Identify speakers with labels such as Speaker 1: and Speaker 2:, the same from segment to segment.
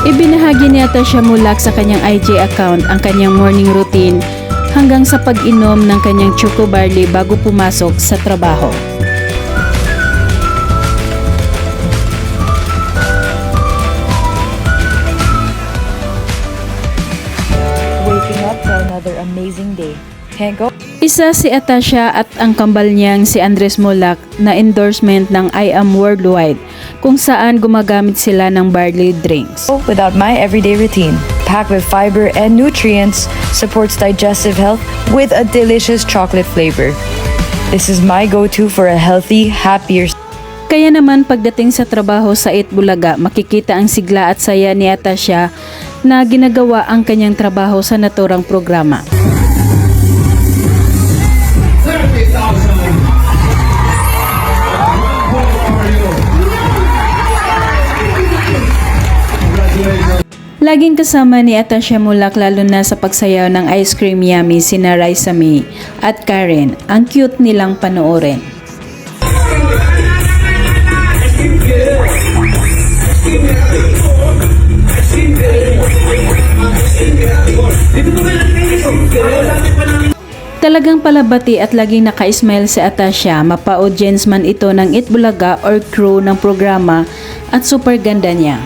Speaker 1: Ibinahagi ni Atasha Mulak sa kanyang IG account ang kanyang morning routine hanggang sa pag-inom ng kanyang choco barley bago pumasok sa trabaho.
Speaker 2: Waking up to another amazing day. Can't go
Speaker 1: Isa si Atasha at ang kambal niyang si Andres Mulak na endorsement ng I Am Worldwide kung saan gumagamit sila ng barley drinks.
Speaker 2: without my everyday routine. Packed with fiber and nutrients, supports digestive health with a delicious chocolate flavor. This is my go-to for a healthy, happier
Speaker 1: Kaya naman pagdating sa trabaho sa Itbulaga, makikita ang sigla at saya ni Atasha na ginagawa ang kanyang trabaho sa naturang programa. Laging kasama ni Atasha Mulak lalo na sa pagsayaw ng Ice Cream Yummy sina Raisa May at Karen. Ang cute nilang panoorin. Talagang palabati at laging naka-smile si Atasha, mapa-audience man ito ng Itbulaga or crew ng programa at super ganda niya.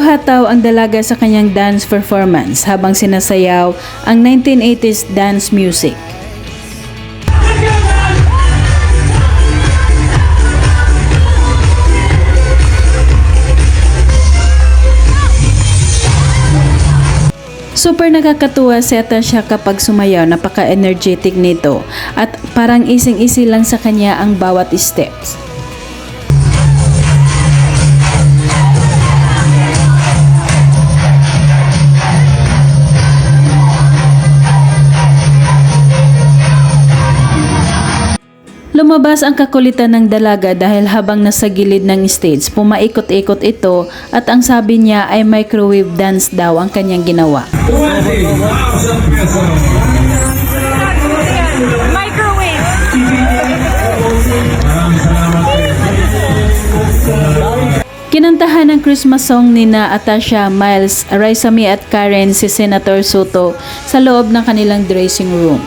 Speaker 1: Hataw ang dalaga sa kanyang dance performance habang sinasayaw ang 1980s dance music. Super nakakatuwa si Atasha kapag sumayaw, napaka-energetic nito at parang ising-isi lang sa kanya ang bawat steps. Lumabas ang kakulitan ng dalaga dahil habang nasa gilid ng stage, pumaikot-ikot ito at ang sabi niya ay microwave dance daw ang kanyang ginawa.
Speaker 3: Microwave.
Speaker 1: Kinantahan ng Christmas song ni na Atasha, Miles, Raisa May at Karen si Senator Soto sa loob ng kanilang dressing room.